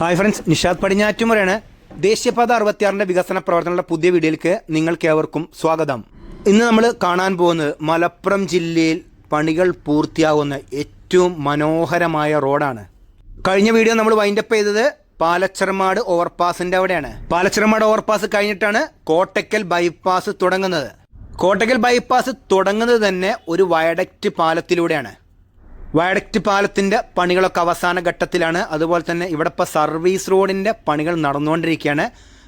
Hi friends Nishad പടിഞ്ഞാറ്റുമുറയാണ്. ദേശീയപാത അറുപത്തിയാറിന്റെ വികസന പ്രവർത്തനങ്ങളുടെ പുതിയ വീഡിയോയിലേക്ക് നിങ്ങൾക്ക് ഏവർക്കും സ്വാഗതം. ഇന്ന് നമ്മൾ കാണാൻ പോകുന്നത് മലപ്പുറം ജില്ലയിൽ പണികൾ പൂർത്തിയാകുന്ന ഏറ്റവും മനോഹരമായ റോഡാണ്. കഴിഞ്ഞ വീഡിയോ നമ്മൾ വൈൻഡപ്പ് ചെയ്തത് പാലച്ചിറമാട് ഓവർപാസിന്റെ അവിടെയാണ്. പാലച്ചിറമാട് ഓവർപാസ് കഴിഞ്ഞിട്ടാണ് കോട്ടയ്ക്കൽ ബൈപ്പാസ് തുടങ്ങുന്നത്. കോട്ടയ്ക്കൽ ബൈപ്പാസ് തുടങ്ങുന്നത് തന്നെ ഒരു വയഡക്റ്റ് പാലത്തിലൂടെയാണ്. വയഡക്റ്റ് പാലത്തിന്റെ പണികളൊക്കെ അവസാന ഘട്ടത്തിലാണ്. അതുപോലെ തന്നെ ഇവിടെ ഇപ്പോൾ സർവീസ് റോഡിന്റെ പണികൾ നടന്നുകൊണ്ടിരിക്കുകയാണ്.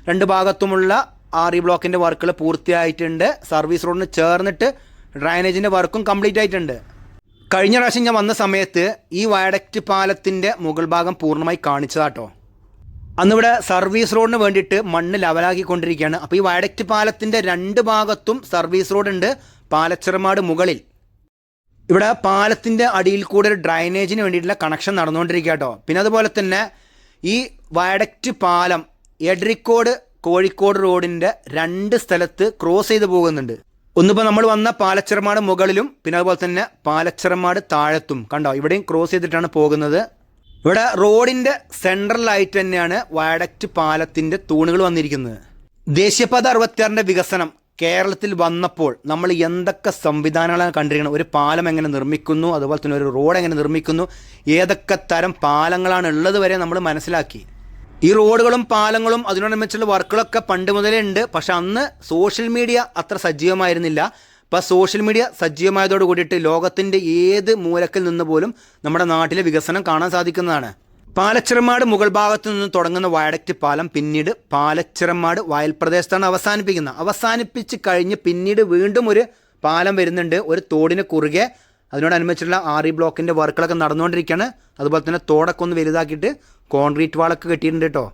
രണ്ട് ഭാഗത്തുമുള്ള ആർ ഇ ബ്ലോക്കിന്റെ വർക്കുകൾ പൂർത്തിയായിട്ടുണ്ട്. സർവീസ് റോഡിന് ചേർന്നിട്ട് ഡ്രൈനേജിന്റെ വർക്കും കംപ്ലീറ്റ് ആയിട്ടുണ്ട്. കഴിഞ്ഞ പ്രാവശ്യം ഞാൻ വന്ന സമയത്ത് ഈ വയഡക്റ്റ് പാലത്തിന്റെ മുകൾ ഭാഗം പൂർണമായി കാണിച്ചതാട്ടോ. അന്നിവിടെ സർവീസ് റോഡിന് വേണ്ടിയിട്ട് മണ്ണ് ലെവലാക്കിക്കൊണ്ടിരിക്കുകയാണ്. അപ്പോൾ ഈ വയഡക്റ്റ് പാലത്തിന്റെ രണ്ട് ഭാഗത്തും സർവീസ് റോഡുണ്ട്. പാലച്ചിറമാട് മുകളിൽ. ഇവിടെ പാലത്തിന്റെ അടിയിൽ കൂടെ ഒരു ഡ്രൈനേജിന് വേണ്ടിയിട്ടുള്ള കണക്ഷൻ നടന്നുകൊണ്ടിരിക്കുക കേട്ടോ. പിന്നെ അതുപോലെ തന്നെ ഈ വയഡക്റ്റ് പാലം എഡ്രിക്കോട് കോഴിക്കോട് റോഡിന്റെ രണ്ട് സ്ഥലത്ത് ക്രോസ് ചെയ്ത് പോകുന്നുണ്ട്. ഒന്നിപ്പോൾ നമ്മൾ വന്ന പാലച്ചിറമാട് മുകളിലും പിന്നെ അതുപോലെ തന്നെ പാലച്ചിറമാട് താഴത്തും. കണ്ടോ? ഇവിടെയും ക്രോസ് ചെയ്തിട്ടാണ് പോകുന്നത്. ഇവിടെ റോഡിന്റെ സെൻട്രലായിട്ട് തന്നെയാണ് വയഡക്റ്റ് പാലത്തിന്റെ തൂണുകൾ വന്നിരിക്കുന്നത്. ദേശീയപാത അറുപത്തിയാറിന്റെ വികസനം. കേരളത്തിൽ വന്നപ്പോൾ നമ്മൾ എന്തൊക്കെ സംവിധാനങ്ങളാണ് കണ്ടിരിക്കുന്നത്? ഒരു പാലം എങ്ങനെ നിർമ്മിക്കുന്നു? അതുപോലെ തന്നെ ഒരു റോഡ് എങ്ങനെ നിർമ്മിക്കുന്നു? ഏതൊക്കെ തരം പാലങ്ങളാണ് ഉള്ളത് വരെ നമ്മൾ മനസ്സിലാക്കി. ഈ റോഡുകളും പാലങ്ങളും അതിനോടനുബന്ധിച്ചുള്ള വർക്കുകളൊക്കെ പണ്ട് മുതലേ ഉണ്ട്. പക്ഷെ അന്ന് സോഷ്യൽ മീഡിയ അത്ര സജീവമായിരുന്നില്ല. ഇപ്പോൾ സോഷ്യൽ മീഡിയ സജീവമായതോട് കൂടിയിട്ട് ലോകത്തിന്റെ ഏത് മൂലക്കിൽ നിന്ന് പോലും നമ്മുടെ നാട്ടിലെ വികസനം കാണാൻ സാധിക്കുന്നതാണ്. പാലച്ചിറമാട് മുകൾ ഭാഗത്ത് നിന്ന് തുടങ്ങുന്ന വയഡക്റ്റ് പാലം പിന്നീട് പാലച്ചിറമാട് വയൽ പ്രദേശത്താണ് അവസാനിപ്പിക്കുന്നത്. അവസാനിപ്പിച്ച് കഴിഞ്ഞ് പിന്നീട് വീണ്ടും ഒരു പാലം വരുന്നുണ്ട്. ഒരു തോടിന് കുറുകെ. അതിനോടനുബന്ധിച്ചുള്ള ആർ ഇ ബ്ലോക്കിന്റെ വർക്കുകളൊക്കെ നടന്നുകൊണ്ടിരിക്കുകയാണ്. അതുപോലെ തന്നെ തോടൊക്കെ ഒന്ന് വലുതാക്കിയിട്ട് കോൺക്രീറ്റ് വാളൊക്കെ കെട്ടിയിട്ടുണ്ട് കേട്ടോ.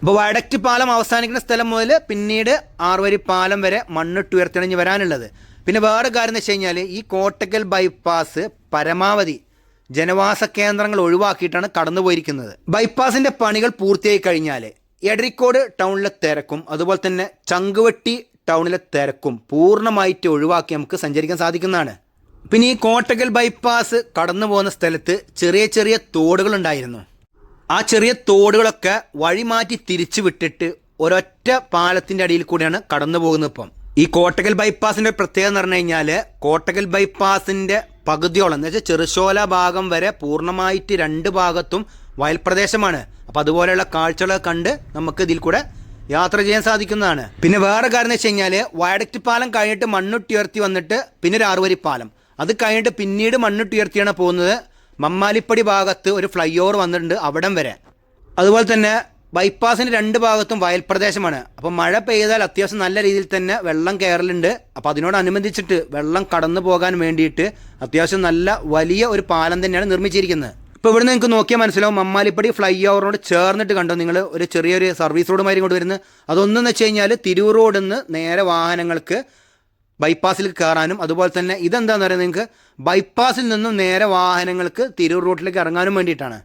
അപ്പോൾ വയഡക്റ്റ് പാലം അവസാനിക്കുന്ന സ്ഥലം മുതൽ പിന്നീട് ആറുവരി പാലം വരെ മണ്ണിട്ട് ഉയർത്തിണഞ്ഞ് വരാനുള്ളത്. പിന്നെ വേറെ കാര്യം എന്ന് വെച്ച് കഴിഞ്ഞാൽ ഈ കോട്ടക്കൽ ബൈപ്പാസ് പരമാവധി ജനവാസ കേന്ദ്രങ്ങൾ ഒഴിവാക്കിയിട്ടാണ് കടന്നുപോയിരിക്കുന്നത്. ബൈപ്പാസിന്റെ പണികൾ പൂർത്തിയായി കഴിഞ്ഞാൽ എടരിക്കോട് ടൗണിലെ തിരക്കും അതുപോലെ തന്നെ ചങ്കുവെട്ടി ടൗണിലെ തിരക്കും പൂർണമായിട്ട് ഒഴിവാക്കി നമുക്ക് സഞ്ചരിക്കാൻ സാധിക്കുന്നതാണ്. പിന്നെ ഈ കോട്ടക്കൽ ബൈപ്പാസ് കടന്നു പോകുന്ന സ്ഥലത്ത് ചെറിയ ചെറിയ തോടുകൾ ഉണ്ടായിരുന്നു ആ ചെറിയ തോടുകളൊക്കെ വഴി മാറ്റി തിരിച്ചു വിട്ടിട്ട് ഒരൊറ്റ പാലത്തിന്റെ അടിയിൽ കൂടിയാണ് കടന്നു പോകുന്നത് ഇപ്പം. ഈ കോട്ടക്കൽ ബൈപ്പാസിന്റെ പ്രത്യേകത എന്ന് പറഞ്ഞു കഴിഞ്ഞാൽ കോട്ടക്കൽ ബൈപ്പാസിന്റെ പകുതിയോളം. എന്ന് വെച്ചാൽ ചെറുശോല ഭാഗം വരെ പൂർണമായിട്ട് രണ്ട് ഭാഗത്തും വയൽ പ്രദേശമാണ്. അപ്പോൾ അതുപോലെയുള്ള കാഴ്ചകളൊക്കെ കണ്ട് നമുക്ക് ഇതിൽ കൂടെ യാത്ര ചെയ്യാൻ സാധിക്കുന്നതാണ്. പിന്നെ വേറെ കാര്യം എന്ന് വെച്ച് കഴിഞ്ഞാൽ പാലം കഴിഞ്ഞിട്ട് മണ്ണുട്ടുയർത്തി വന്നിട്ട് പിന്നെ ഒരു ആറുവരി പാലം അത് കഴിഞ്ഞിട്ട് പിന്നീട് മണ്ണുട്ടുയർത്തിയാണ് പോകുന്നത് മമ്മാലിപ്പടി ഭാഗത്ത് ഒരു ഫ്ലൈ ഓവർ വന്നിട്ടുണ്ട് അവിടം വരെ. അതുപോലെ തന്നെ ബൈപ്പാസിന് രണ്ട് ഭാഗത്തും വയൽ പ്രദേശമാണ്. അപ്പോൾ മഴ പെയ്താൽ അത്യാവശ്യം നല്ല രീതിയിൽ തന്നെ വെള്ളം കയറലുണ്ട് അപ്പോൾ അതിനോടനുബന്ധിച്ചിട്ട് വെള്ളം കടന്നു പോകാൻ വേണ്ടിയിട്ട് അത്യാവശ്യം നല്ല വലിയ ഒരു പാലം തന്നെയാണ് നിർമ്മിച്ചിരിക്കുന്നത്. ഇപ്പോൾ ഇവിടെ നിങ്ങൾക്ക് നോക്കിയാൽ മനസ്സിലാവും. മമ്മാലിപ്പടി ഫ്ലൈ ഓവറിനോട് ചേർന്നിട്ട് കണ്ടോ നിങ്ങൾ ഒരു ചെറിയൊരു സർവീസ് റോഡുമായി ഇങ്ങോട്ട് വരുന്നത്. അതൊന്നെന്ന് വെച്ച് കഴിഞ്ഞാൽ തിരൂർ റോഡിൽ നിന്ന് നേരെ വാഹനങ്ങൾക്ക് ബൈപ്പാസിൽ കയറാനും അതുപോലെ തന്നെ ഇതെന്താണെന്ന് പറയുന്നത് നിങ്ങൾക്ക്? ബൈപ്പാസിൽ നിന്നും നേരെ വാഹനങ്ങൾക്ക് തിരൂർ റോഡിലേക്ക് ഇറങ്ങാനും വേണ്ടിയിട്ടാണ്.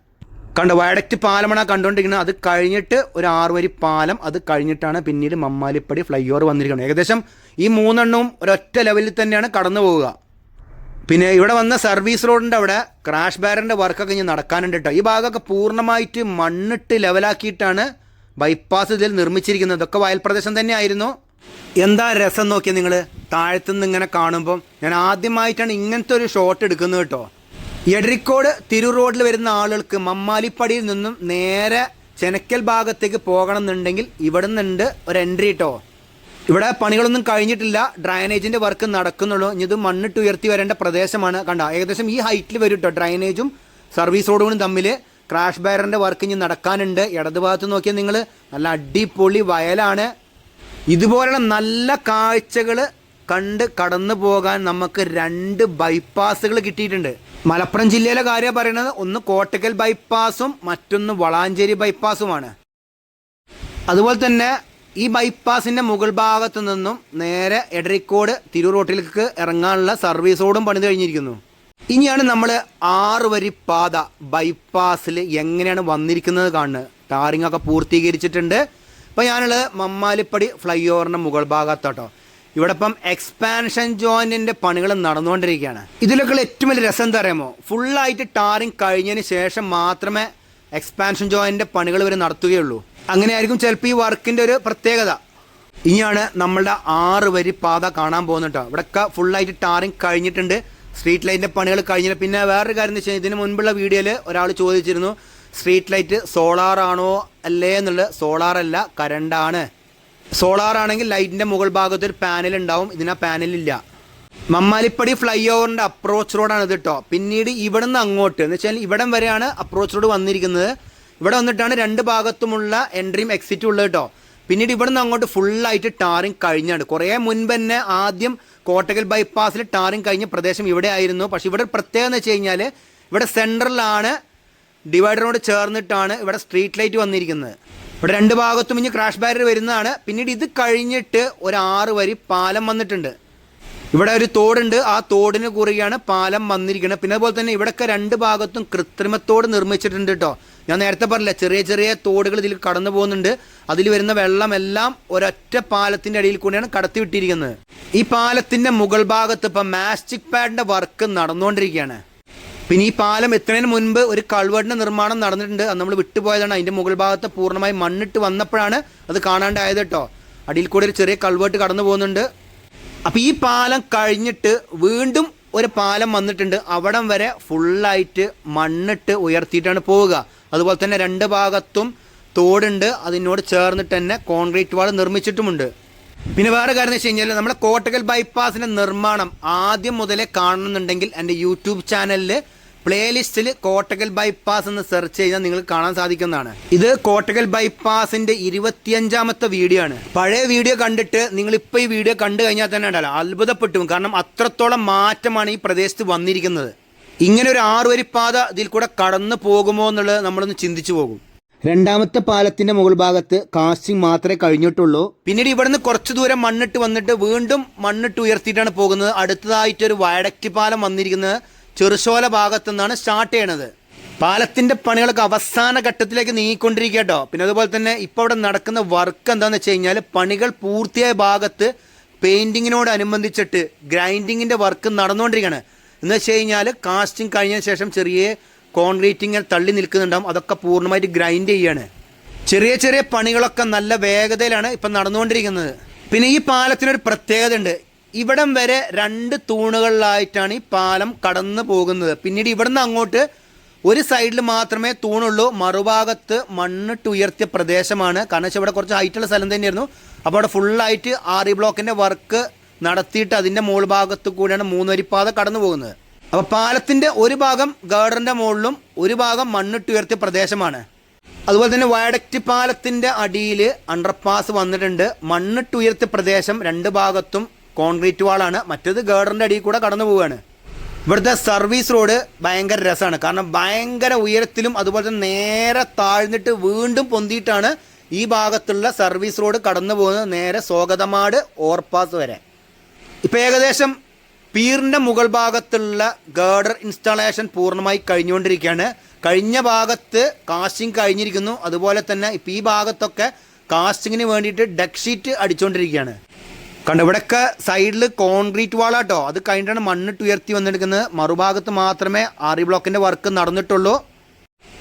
കണ്ടോ വയഡക്റ്റ് പാലമാണ് കണ്ടുകൊണ്ടിരിക്കുന്നത്. അത് കഴിഞ്ഞിട്ട് ഒരു ആറുവരി പാലം അത് കഴിഞ്ഞിട്ടാണ് പിന്നീട് മമ്മാലിപ്പടി ഫ്ലൈ ഓവർ വന്നിരിക്കുന്നത്. ഏകദേശം ഈ മൂന്നെണ്ണവും ഒരൊറ്റ ലെവലിൽ തന്നെയാണ് കടന്നു പോവുക. പിന്നെ ഇവിടെ വന്ന സർവീസ് റോഡിന്റെ അവിടെ ക്രാഷ് ബാരന്റെ വർക്കൊക്കെ ഇനി നടക്കാനുണ്ട് കേട്ടോ ഈ ഭാഗമൊക്കെ പൂർണമായിട്ട് മണ്ണിട്ട് ലെവലാക്കിയിട്ടാണ് ബൈപ്പാസ് ഇതിൽ നിർമ്മിച്ചിരിക്കുന്നത്. ഇതൊക്കെ വയൽപ്രദേശം തന്നെ ആയിരുന്നു എന്താ രസം നോക്കിയാൽ നിങ്ങൾ താഴത്തുനിന്ന് ഇങ്ങനെ കാണുമ്പം ഞാൻ ആദ്യമായിട്ടാണ് ഇങ്ങനത്തെ ഒരു ഷോട്ട് എടുക്കുന്നത് കേട്ടോ എടരിക്കോട് തിരു റോഡിൽ വരുന്ന ആളുകൾക്ക് മമ്മാലിപ്പടിയിൽ നിന്നും നേരെ ചെനക്കൽ ഭാഗത്തേക്ക് പോകണം എന്നുണ്ടെങ്കിൽ ഇവിടെ നിന്നുണ്ട് ഒരു എൻട്രി കേട്ടോ ഇവിടെ പണികളൊന്നും കഴിഞ്ഞിട്ടില്ല. ഡ്രൈനേജിന്റെ വർക്ക് നടക്കുന്നുള്ളൂ. ഇനി ഇത് മണ്ണിട്ട് ഉയർത്തി വരേണ്ട പ്രദേശമാണ്. കണ്ട? ഏകദേശം ഈ ഹൈറ്റിൽ വരും കേട്ടോ ഡ്രൈനേജും സർവീസ് റോഡുകളും തമ്മിൽ ക്രാഷ് ബാരറിന്റെ വർക്ക് ഇനി നടക്കാനുണ്ട്. ഇടതുഭാഗത്ത് നോക്കിയാൽ നിങ്ങൾ നല്ല അടിപൊളി വയലാണ്. ഇതുപോലുള്ള നല്ല കാഴ്ചകൾ കണ്ട് കടന്നു പോകാൻ നമുക്ക് രണ്ട് ബൈപ്പാസുകൾ കിട്ടിയിട്ടുണ്ട്. മലപ്പുറം ജില്ലയിലെ കാര്യം പറയുന്നത് ഒന്ന് കോട്ടക്കൽ ബൈപ്പാസും മറ്റൊന്ന് വളാഞ്ചേരി ബൈപ്പാസുമാണ് അതുപോലെ തന്നെ ഈ ബൈപ്പാസിന്റെ മുകൾ ഭാഗത്തു നിന്നും നേരെ എടരിക്കോട് തിരൂർ റോട്ടിലേക്ക് ഇറങ്ങാനുള്ള സർവീസോടും പണിത് കഴിഞ്ഞിരിക്കുന്നു. ഇനിയാണ് നമ്മൾ ആറ് വരി പാത ബൈപ്പാസിൽ എങ്ങനെയാണ് വന്നിരിക്കുന്നത് കാണുന്നത്. ടാറിംഗ് ഒക്കെ പൂർത്തീകരിച്ചിട്ടുണ്ട്. ഇപ്പം ഞാനുള്ളത് മമ്മാലിപ്പടി ഫ്ലൈ ഓവറിന്റെ മുകൾ ഭാഗത്തോട്ടോ. ഇവിടെ ഇപ്പം എക്സ്പാൻഷൻ ജോയിന്റിന്റെ പണികൾ നടന്നുകൊണ്ടിരിക്കുകയാണ്. ഇതിലൊക്കെ ഏറ്റവും വലിയ രസം എന്താ അറിയാമോ? ഫുള്ളായിട്ട് ടാറിങ് കഴിഞ്ഞതിന് ശേഷം മാത്രമേ എക്സ്പാൻഷൻ ജോയിന്റെ പണികൾ ഇവർ നടത്തുകയുള്ളൂ. അങ്ങനെയായിരിക്കും ചിലപ്പോൾ ഈ വർക്കിന്റെ ഒരു പ്രത്യേകത. ഇനിയാണ് നമ്മളുടെ ആറ് വരി പാത കാണാൻ പോകുന്നത് കേട്ടോ. ഇവിടെയൊക്കെ ഫുള്ളായിട്ട് ടാറിങ് കഴിഞ്ഞിട്ടുണ്ട്. സ്ട്രീറ്റ് ലൈറ്റിന്റെ പണികൾ കഴിഞ്ഞിട്ട് പിന്നെ വേറൊരു കാര്യം എന്ന് വെച്ചാൽ ഇതിന് മുൻപുള്ള വീഡിയോയിൽ ഒരാൾ ചോദിച്ചിരുന്നു സ്ട്രീറ്റ് ലൈറ്റ് സോളാർ ആണോ അല്ലേ? എന്നുള്ളത് സോളാർ അല്ല കരണ്ടാണ് സോളാർ ആണെങ്കിൽ ലൈറ്റിന്റെ മുകൾ ഭാഗത്ത് ഒരു പാനൽ ഉണ്ടാവും. ഇതിന് ആ പാനലില്ല മമ്മാലിപ്പടി ഫ്ലൈ ഓവറിന്റെ അപ്രോച്ച് റോഡാണ് ഇത് കേട്ടോ പിന്നീട് ഇവിടെ നിന്ന് അങ്ങോട്ട് എന്ന് വെച്ചാൽ ഇവിടം വരെയാണ് അപ്രോച്ച് റോഡ് വന്നിരിക്കുന്നത്. ഇവിടെ വന്നിട്ടാണ് രണ്ട് ഭാഗത്തുമുള്ള എൻട്രിയും എക്സിറ്റും ഉള്ളത് കേട്ടോ പിന്നീട് ഇവിടെ നിന്ന് അങ്ങോട്ട് ഫുള്ളായിട്ട് ടാറിങ് കഴിഞ്ഞാണ്. കുറേ മുൻപ് തന്നെ ആദ്യം കോട്ടകൽ ബൈപ്പാസിൽ ടാറിങ് കഴിഞ്ഞ പ്രദേശം ഇവിടെ ആയിരുന്നു. പക്ഷേ ഇവിടെ പ്രത്യേകം എന്ന് വെച്ച് കഴിഞ്ഞാൽ ഇവിടെ സെൻട്രലാണ് ഡിവൈഡറിനോട് ചേർന്നിട്ടാണ് ഇവിടെ സ്ട്രീറ്റ് ലൈറ്റ് വന്നിരിക്കുന്നത്. ഇവിടെ രണ്ട് ഭാഗത്തും ഇനി ക്രാഷ് ബാരിയർ വരുന്നതാണ്. പിന്നീട് ഇത് കഴിഞ്ഞിട്ട് ഒരു ആറ് വരി പാലം വന്നിട്ടുണ്ട്. ഇവിടെ ഒരു തോടുണ്ട്. ആ തോടിന് കുറുകെയാണ് പാലം വന്നിരിക്കുന്നത്. പിന്നെ അതുപോലെ തന്നെ ഇവിടെയൊക്കെ രണ്ട് ഭാഗത്തും കൃത്രിമത്തോട് നിർമ്മിച്ചിട്ടുണ്ട് കേട്ടോ ഞാൻ നേരത്തെ പറഞ്ഞില്ല ചെറിയ ചെറിയ തോടുകൾ ഇതിൽ കടന്നു പോകുന്നുണ്ട്. അതിൽ വരുന്ന വെള്ളമെല്ലാം ഒരൊറ്റ പാലത്തിന്റെ അടിയിൽ കൂടിയാണ് കടത്തി വിട്ടിരിക്കുന്നത് ഈ പാലത്തിന്റെ മുകൾ ഭാഗത്ത് ഇപ്പം മാസ്റ്റിക് പാഡിന്റെ വർക്ക് നടന്നുകൊണ്ടിരിക്കുകയാണ്. പിന്നെ ഈ പാലം എത്തുന്നതിന് മുൻപ് ഒരു കൾവറിന്റെ നിർമ്മാണം നടന്നിട്ടുണ്ട്. അത് നമ്മൾ വിട്ടുപോയതാണ്. അതിന്റെ മുകൾ ഭാഗത്ത് പൂർണമായി മണ്ണിട്ട് വന്നപ്പോഴാണ് അത് കാണാണ്ടായത് കേട്ടോ. അടിയിൽ കൂടെ ഒരു ചെറിയ കൾവേർട്ട് കടന്നു പോകുന്നുണ്ട്. അപ്പോൾ ഈ പാലം കഴിഞ്ഞിട്ട് വീണ്ടും ഒരു പാലം വന്നിട്ടുണ്ട്. അവിടം വരെ ഫുള്ളായിട്ട് മണ്ണിട്ട് ഉയർത്തിയിട്ടാണ് പോവുക. അതുപോലെ തന്നെ രണ്ട് ഭാഗത്തും തോടുണ്ട്. അതിനോട് ചേർന്നിട്ട് തന്നെ കോൺക്രീറ്റ് വാൾ നിർമ്മിച്ചിട്ടുമുണ്ട്. പിന്നെ വേറെ കാര്യം എന്ന് വെച്ച് കഴിഞ്ഞാൽ നമ്മുടെ കോട്ടകൽ ബൈപ്പാസിന്റെ നിർമ്മാണം ആദ്യം മുതലേ കാണണമെന്നുണ്ടെങ്കിൽ എന്റെ യൂട്യൂബ് ചാനലിൽ പ്ലേലിസ്റ്റിൽ കോട്ടകൽ ബൈപ്പാസ് എന്ന് സെർച്ച് ചെയ്താൽ നിങ്ങൾ കാണാൻ സാധിക്കുന്നതാണ്. ഇത് കോട്ടകൽ ബൈപ്പാസിന്റെ ഇരുപത്തിയഞ്ചാമത്തെ വീഡിയോ ആണ്. പഴയ വീഡിയോ കണ്ടിട്ട് നിങ്ങൾ ഇപ്പൊ ഈ വീഡിയോ കണ്ടു കഴിഞ്ഞാൽ തന്നെ ഉണ്ടല്ലോ അത്ഭുതപ്പെട്ടു കാരണം അത്രത്തോളം മാറ്റമാണ് ഈ പ്രദേശത്ത് വന്നിരിക്കുന്നത്. ഇങ്ങനെ ഒരു ആറുവരിപ്പാത ഇതിൽ കൂടെ കടന്നു പോകുമോ എന്നുള്ളത് നമ്മളൊന്ന് ചിന്തിച്ചു പോകും. രണ്ടാമത്തെ പാലത്തിന്റെ മുകൾ ഭാഗത്ത് കാസ്റ്റിംഗ് മാത്രമേ കഴിഞ്ഞിട്ടുള്ളൂ. പിന്നീട് ഇവിടുന്ന് കുറച്ച് ദൂരം മണ്ണിട്ട് വന്നിട്ട് വീണ്ടും മണ്ണിട്ട് ഉയർത്തിയിട്ടാണ് പോകുന്നത്. അടുത്തതായിട്ട് ഒരു വയഡക്റ്റ് പാലം വന്നിരിക്കുന്നത്. ചെറുശോല ഭാഗത്തു നിന്നാണ് സ്റ്റാർട്ട് ചെയ്യണത്. പാലത്തിന്റെ പണികളൊക്കെ അവസാന ഘട്ടത്തിലേക്ക് നീങ്ങിക്കൊണ്ടിരിക്കുക കേട്ടോ. പിന്നെ അതുപോലെ തന്നെ ഇപ്പോൾ അവിടെ നടക്കുന്ന വർക്ക് എന്താണെന്ന് വെച്ച് കഴിഞ്ഞാൽ പണികൾ പൂർത്തിയായ ഭാഗത്ത് പെയിന്റിങ്ങിനോട് അനുബന്ധിച്ചിട്ട് ഗ്രൈൻഡിങ്ങിന്റെ വർക്ക് നടന്നുകൊണ്ടിരിക്കുകയാണ്. എന്ന് വെച്ച് കഴിഞ്ഞാൽ കാസ്റ്റിംഗ് കഴിഞ്ഞ ശേഷം ചെറിയ കോൺക്രീറ്റിങ് തള്ളി നിൽക്കുന്നുണ്ടാവും. അതൊക്കെ പൂർണമായിട്ട് ഗ്രൈൻഡ് ചെയ്യാണ് ചെറിയ ചെറിയ പണികളൊക്കെ നല്ല വേഗതയിലാണ് ഇപ്പം നടന്നുകൊണ്ടിരിക്കുന്നത്. പിന്നെ ഈ പാലത്തിനൊരു പ്രത്യേകത ഉണ്ട് ഇവിടം വരെ രണ്ട് തൂണുകളിലായിട്ടാണ് ഈ പാലം കടന്നു പോകുന്നത്. പിന്നീട് ഇവിടുന്ന് അങ്ങോട്ട് ഒരു സൈഡിൽ മാത്രമേ തൂണുള്ളൂ. മറുഭാഗത്ത് മണ്ണിട്ട് ഉയർത്തിയ പ്രദേശമാണ്. കാരണം വെച്ചാൽ ഇവിടെ കുറച്ച് ഹൈറ്റുള്ള സ്ഥലം തന്നെയായിരുന്നു. അപ്പോൾ അവിടെ ഫുള്ളായിട്ട് ആറി ബ്ലോക്കിന്റെ വർക്ക് നടത്തിയിട്ട് അതിന്റെ മുകൾ ഭാഗത്ത് കൂടിയാണ് മൂന്നുവരിപ്പാത കടന്നു പോകുന്നത്. അപ്പോൾ പാലത്തിന്റെ ഒരു ഭാഗം ഗാർഡറിന്റെ മുകളിലും ഒരു ഭാഗം മണ്ണിട്ട് ഉയർത്തിയ പ്രദേശമാണ്. അതുപോലെ തന്നെ വയഡക്റ്റ് പാലത്തിന്റെ അടിയിൽ അണ്ടർപാസ് വന്നിട്ടുണ്ട്. മണ്ണിട്ട് ഉയർത്തിയ പ്രദേശം രണ്ട് ഭാഗത്തും കോൺക്രീറ്റ് വാളാണ്. മറ്റേത് ഗേഡറിന്റെ അടിയിൽ കൂടെ കടന്നു പോവുകയാണ്. ഇവിടുത്തെ സർവീസ് റോഡ് ഭയങ്കര രസമാണ്. കാരണം ഭയങ്കര ഉയരത്തിലും അതുപോലെ തന്നെ നേരെ താഴ്ന്നിട്ട് വീണ്ടും പൊന്തിയിട്ടാണ് ഈ ഭാഗത്തുള്ള സർവീസ് റോഡ് കടന്നു പോകുന്നത്. നേരെ സ്വാഗതമാട് ഓവർപാസ് വരെ. ഇപ്പം ഏകദേശം പീറിന്റെ മുകൾ ഭാഗത്തുള്ള ഗേഡർ ഇൻസ്റ്റാളേഷൻ പൂർണമായി കഴിഞ്ഞുകൊണ്ടിരിക്കുകയാണ്. കഴിഞ്ഞ ഭാഗത്ത് കാസ്റ്റിംഗ് കഴിഞ്ഞിരിക്കുന്നു. അതുപോലെ തന്നെ ഇപ്പം ഈ ഭാഗത്തൊക്കെ കാസ്റ്റിങ്ങിന് വേണ്ടിയിട്ട് ഡെക്ക് ഷീറ്റ് അടിച്ചുകൊണ്ടിരിക്കുകയാണ്. കണ്ടോ ഇവിടെയൊക്കെ സൈഡിൽ കോൺക്രീറ്റ് വാളാട്ടോ അത് കഴിഞ്ഞിട്ടാണ് മണ്ണിട്ട് ഉയർത്തി വന്നെടുക്കുന്നത് മറുഭാഗത്ത് മാത്രമേ ആറി ബ്ലോക്കിന്റെ വർക്ക് നടന്നിട്ടുള്ളൂ.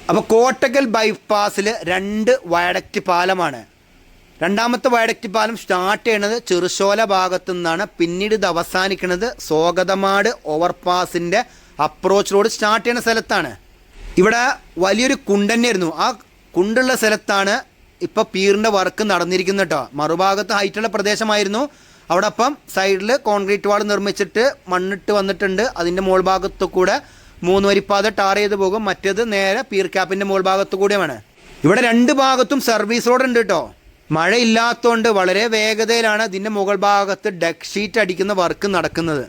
അപ്പോൾ കോട്ടക്കൽ ബൈപ്പാസിൽ രണ്ട് വയഡക്റ്റ് പാലമാണ്. രണ്ടാമത്തെ വയഡക്റ്റ് പാലം സ്റ്റാർട്ട് ചെയ്യണത് ചെറുശോല ഭാഗത്തു നിന്നാണ് പിന്നീട് ഇത് അവസാനിക്കുന്നത് സ്വാഗതമാട് ഓവർപാസിന്റെ അപ്രോച്ച് റോഡ് സ്റ്റാർട്ട് ചെയ്യുന്ന സ്ഥലത്താണ്. ഇവിടെ വലിയൊരു കുണ്ടന്നെയായിരുന്നു ആ കുണ്ടുള്ള സ്ഥലത്താണ് ഇപ്പോൾ പീറിന്റെ വർക്ക് നടന്നിരിക്കുന്നത് കേട്ടോ മറുഭാഗത്ത് ഹൈറ്റുള്ള പ്രദേശമായിരുന്നു. അവിടെ അപ്പം സൈഡിൽ കോൺക്രീറ്റ് വാൾ നിർമ്മിച്ചിട്ട് മണ്ണിട്ട് വന്നിട്ടുണ്ട്. അതിന്റെ മുകൾ ഭാഗത്തു കൂടെ മൂന്ന് വരിപ്പാത ടാർ ചെയ്ത് പോകും. മറ്റേത് നേരെ പീർ ക്യാപ്പിന്റെ മുകൾ ഭാഗത്തു കൂടിയുമാണ്. ഇവിടെ രണ്ട് ഭാഗത്തും സർവീസ് റോഡ് ഉണ്ട് കേട്ടോ. മഴയില്ലാത്തതുകൊണ്ട് വളരെ വേഗതയിലാണ് ഇതിന്റെ മുകൾ ഭാഗത്ത് ഡെക്ക് ഷീറ്റ് അടിക്കുന്ന വർക്ക് നടക്കുന്നത്.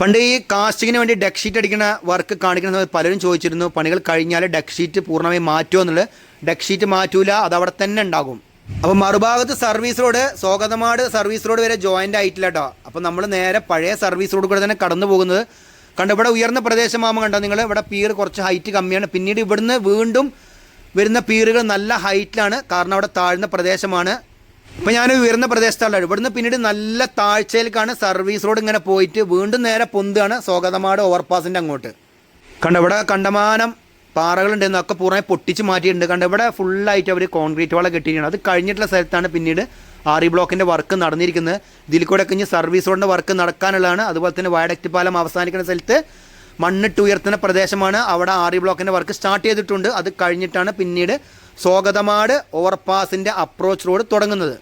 പണ്ട് ഈ കാസ്റ്റിങ്ങിന് വേണ്ടി ഡെക്ക് ഷീറ്റ് അടിക്കുന്ന വർക്ക് കാണിക്കുന്ന സമയത്ത് പലരും ചോദിച്ചിരുന്നു പണികൾ കഴിഞ്ഞാൽ ഡെക്ക് ഷീറ്റ് പൂർണമായും മാറ്റുമോ എന്നുള്ളത്. ഡെക്ക് ഷീറ്റ് മാറ്റൂല അത് അവിടെ തന്നെ ഉണ്ടാകും. അപ്പോൾ മറുഭാഗത്ത് service road Swagathamad service road വരെ ജോയിന്റ് ആയിട്ടില്ല കേട്ടോ അപ്പോൾ നമ്മൾ നേരെ പഴയ സർവീസ് റോഡ് കൂടെ തന്നെ കടന്നു പോകുന്നത്. കണ്ടു ഇവിടെ ഉയർന്ന പ്രദേശമാകുമ്പോൾ കണ്ടോ നിങ്ങൾ ഇവിടെ പീർ കുറച്ച് ഹൈറ്റ് കമ്മിയാണ്. പിന്നീട് ഇവിടുന്ന് വീണ്ടും വരുന്ന പീറുകൾ നല്ല ഹൈറ്റിലാണ് കാരണം അവിടെ താഴ്ന്ന പ്രദേശമാണ്. ഇപ്പം ഞാൻ ഉയർന്ന പ്രദേശത്താണ് ഇവിടുന്ന് പിന്നീട് നല്ല താഴ്ചയിലേക്കാണ് സർവീസ് റോഡ് ഇങ്ങനെ പോയിട്ട് വീണ്ടും നേരെ പൊന്താണ് സ്വാഗതമാട് ഓവർപാസിന്റെ അങ്ങോട്ട്. കണ്ടോ ഇവിടെ കണ്ടമാനം പാറകളുണ്ടെന്ന് ഒക്കെ പൂർണമായി പൊട്ടിച്ച് മാറ്റിയിട്ടുണ്ട്. കണ്ട് ഇവിടെ ഫുള്ളായിട്ട് അവർ കോൺക്രീറ്റ് വളം കെട്ടിയിട്ടുണ്ട്. അത് കഴിഞ്ഞിട്ടുള്ള സ്ഥലത്താണ് പിന്നീട് ആറി ബ്ലോക്കിന്റെ വർക്ക് നടന്നിരിക്കുന്നത്. ഇതിൽ കൂടെ കഴിഞ്ഞ് സർവീസ് റോഡിന്റെ വർക്ക് നടക്കാനുള്ളതാണ്. അതുപോലെ തന്നെ വയഡക്റ്റ് പാലം അവസാനിക്കുന്ന സ്ഥലത്ത് മണ്ണിട്ട് ഉയർത്തുന്ന പ്രദേശമാണ് അവിടെ ആറി ബ്ലോക്കിന്റെ വർക്ക് സ്റ്റാർട്ട് ചെയ്തിട്ടുണ്ട്. അത് കഴിഞ്ഞിട്ടാണ് പിന്നീട് സ്വാഗതമാട് ഓവർപാസിന്റെ അപ്രോച്ച് റോഡ് തുടങ്ങുന്നത്.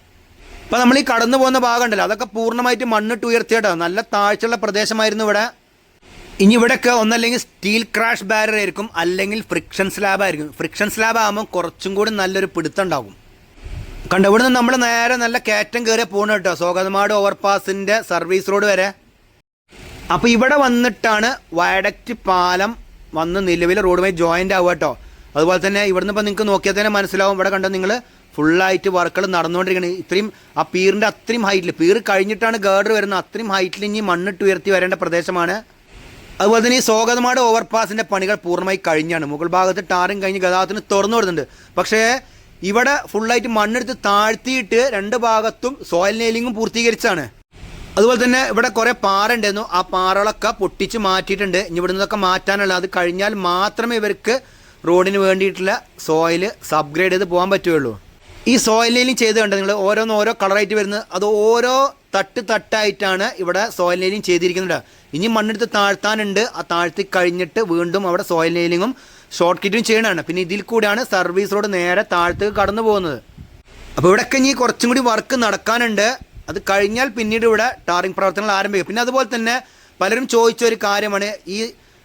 അപ്പോൾ നമ്മൾ ഈ കടന്നു പോകുന്ന ഭാഗം ഉണ്ടല്ലോ അതൊക്കെ പൂർണമായിട്ട് മണ്ണിട്ട് ഉയർത്തിയിട്ടോ നല്ല താഴ്ചയുള്ള പ്രദേശമായിരുന്നു ഇവിടെ. ഇനി ഇവിടെയൊക്കെ ഒന്നല്ലെങ്കിൽ സ്റ്റീൽ ക്രാഷ് ബാരർ ആയിരിക്കും അല്ലെങ്കിൽ ഫ്രിക്ഷൻ സ്ലാബ് ആയിരിക്കും. ഫ്രിക്ഷൻ സ്ലാബ് ആകുമ്പോൾ കുറച്ചും കൂടി നല്ലൊരു പിടുത്തം ഉണ്ടാകും കണ്ടോ ഇവിടുന്ന് നമ്മൾ നേരെ നല്ല കയറ്റം കയറി പോകണം കേട്ടോ. സ്വാഗതമാട് ഓവർപാസിന്റെ സർവീസ് റോഡ് വരെ. അപ്പോൾ ഇവിടെ വന്നിട്ടാണ് വയഡക്റ്റ് പാലം വന്ന് നിലവിൽ റോഡുമായി ജോയിന്റ് ആവുക കേട്ടോ. അതുപോലെ തന്നെ ഇവിടുന്ന് ഇപ്പോൾ നിങ്ങൾക്ക് നോക്കിയാൽ തന്നെ മനസ്സിലാവും. ഇവിടെ കണ്ടോ നിങ്ങൾ ഫുള്ളായിട്ട് വർക്കുകൾ നടന്നുകൊണ്ടിരിക്കുന്നത് ഇത്രയും ആ പീറിന്റെ അത്രയും ഹൈറ്റിൽ പീർ കഴിഞ്ഞിട്ടാണ് ഗേർഡർ വരുന്നത്. അത്രയും ഹൈറ്റിൽ ഇനി മണ്ണിട്ട് ഉയർത്തി വരേണ്ട പ്രദേശമാണ് അതുപോലെ തന്നെ ഈ സ്വാഗതമാട് ഓവർപാസിന്റെ പണികൾ പൂർണമായി കഴിഞ്ഞാണ്. മുകൾ ഭാഗത്ത് ടാറും കഴിഞ്ഞ് ഗതാഗതത്തിന് തുറന്നു വരുന്നുണ്ട് പക്ഷേ ഇവിടെ ഫുള്ളായിട്ട് മണ്ണെടുത്ത് താഴ്ത്തിയിട്ട് രണ്ട് ഭാഗത്തും സോയിൽ നെയിലിങ്ങും പൂർത്തീകരിച്ചാണ് അതുപോലെ തന്നെ ഇവിടെ കുറേ പാറ ഉണ്ടായിരുന്നു. ആ പാറകളൊക്കെ പൊട്ടിച്ച് മാറ്റിയിട്ടുണ്ട്. ഇനി ഇവിടെ നിന്നൊക്കെ മാറ്റാനുള്ള അത് കഴിഞ്ഞാൽ മാത്രമേ ഇവർക്ക് റോഡിന് വേണ്ടിയിട്ടുള്ള സോയിൽ സബ്ഗ്രേഡ് ചെയ്ത് പോകാൻ പറ്റുകയുള്ളൂ. ഈ സോയിൽ നെയിലിംഗ് ചെയ്ത് കണ്ടത് നിങ്ങൾ? ഓരോന്ന് ഓരോ കളറായിട്ട് വരുന്നത്. അത് ഓരോ തട്ട് തട്ടായിട്ടാണ് ഇവിടെ സോയിൽ നെയിലിംഗ് ചെയ്തിരിക്കുന്നത്. ഇനി മണ്ണെടുത്ത് താഴ്ത്താനുണ്ട്. ആ താഴ്ത്തി കഴിഞ്ഞിട്ട് വീണ്ടും അവിടെ സോയിൽ നെയിലിങ്ങും ഷോർട്ട് കിറ്റും ചെയ്യണതാണ്. പിന്നെ ഇതിൽ കൂടെയാണ് സർവീസ് റോഡ് നേരെ താഴത്തേക്ക് കടന്നു പോകുന്നത്. അപ്പോൾ ഇവിടെയൊക്കെ ഇനി കുറച്ചും കൂടി വർക്ക് നടക്കാനുണ്ട്. അത് കഴിഞ്ഞാൽ പിന്നീട് ഇവിടെ ടാറിംഗ് പ്രവർത്തനങ്ങൾ ആരംഭിക്കും. പിന്നെ അതുപോലെ തന്നെ പലരും ചോദിച്ച ഒരു കാര്യമാണ്. ഈ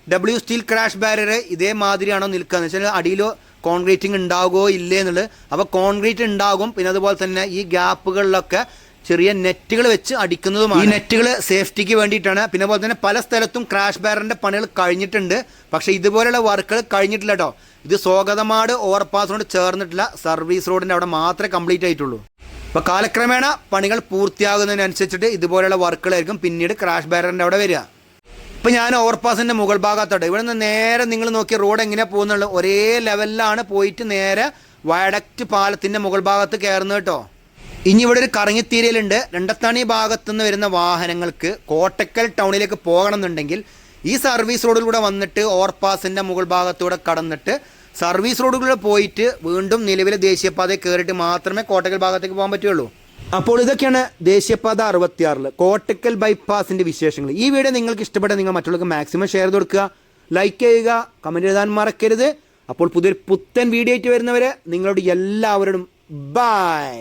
ഡബ്ല്യു സ്റ്റീൽ ക്രാഷ് ബാരിയർ ഇതേമാതിരിയാണോ നിൽക്കുക? എന്ന് വെച്ചാൽ അടിയിലോ കോൺക്രീറ്റിംഗ് ഉണ്ടാകുമോ ഇല്ലേ എന്നുള്ളത്. അപ്പോൾ കോൺക്രീറ്റ് ഉണ്ടാകും. പിന്നെ അതുപോലെ തന്നെ ഈ ഗ്യാപ്പുകളിലൊക്കെ ചെറിയ നെറ്റുകൾ വെച്ച് അടിക്കുന്നതുമാണ്. ഈ നെറ്റുകൾ സേഫ്റ്റിക്ക് വേണ്ടിയിട്ടാണ്. പിന്നെ പോലെ തന്നെ പല സ്ഥലത്തും ക്രാഷ് ബാരറിന്റെ പണികൾ കഴിഞ്ഞിട്ടുണ്ട്. പക്ഷേ ഇതുപോലെയുള്ള വർക്കുകൾ കഴിഞ്ഞിട്ടില്ല കേട്ടോ. ഇത് സ്വാഗതമാട് ഓവർപാസിനോട് ചേർന്നിട്ടില്ല സർവീസ് റോഡിന്റെ അവിടെ മാത്രമേ കംപ്ലീറ്റ് ആയിട്ടുള്ളൂ. അപ്പോൾ കാലക്രമേണ പണികൾ പൂർത്തിയാകുന്നതിനനുസരിച്ചിട്ട് ഇതുപോലെയുള്ള വർക്കുകളായിരിക്കും പിന്നീട് ക്രാഷ് ബാരറിന്റെ അവിടെ വരിക. ഇപ്പം ഞാൻ ഓവർപാസിന്റെ മുകൾ ഭാഗത്തോട്ട്. ഇവിടെ നിന്ന് നേരെ നിങ്ങൾ നോക്കിയ റോഡ് എങ്ങനെയാണ് പോകുന്നുള്ളൂ ഒരേ ലെവലിലാണ് പോയിട്ട് നേരെ വയഡക്റ്റ് പാലത്തിന്റെ മുകൾ ഭാഗത്ത് കയറുന്നത് കേട്ടോ. ഇനി ഇവിടെ ഒരു കറങ്ങിത്തീരയിലുണ്ട് രണ്ടത്താണി ഭാഗത്തു നിന്ന് വരുന്ന വാഹനങ്ങൾക്ക് കോട്ടക്കൽ ടൗണിലേക്ക് പോകണം എന്നുണ്ടെങ്കിൽ ഈ സർവീസ് റോഡിലൂടെ വന്നിട്ട് ഓവർപാസിന്റെ മുകൾ ഭാഗത്തൂടെ കടന്നിട്ട് സർവീസ് റോഡുകളിലൂടെ പോയിട്ട് വീണ്ടും നിലവിലെ ദേശീയപാതയിൽ കയറിയിട്ട് മാത്രമേ കോട്ടക്കൽ ഭാഗത്തേക്ക് പോകാൻ പറ്റുള്ളൂ. അപ്പോൾ ഇതൊക്കെയാണ് ദേശീയപാത അറുപത്തിയാറിൽ കോട്ടക്കൽ ബൈപ്പാസിന്റെ വിശേഷങ്ങൾ. ഈ വീഡിയോ നിങ്ങൾക്ക് ഇഷ്ടപ്പെട്ട നിങ്ങൾ മറ്റുള്ളവർക്ക് മാക്സിമം ഷെയർ ചെയ്ത് കൊടുക്കുക ലൈക്ക് ചെയ്യുക കമന്റ് എഴുതാൻ മറക്കരുത്. അപ്പോൾ പുതിയൊരു പുത്തൻ വീഡിയോ ആയിട്ട് വരുന്നവരെ നിങ്ങളോട് എല്ലാവരോടും ബൈ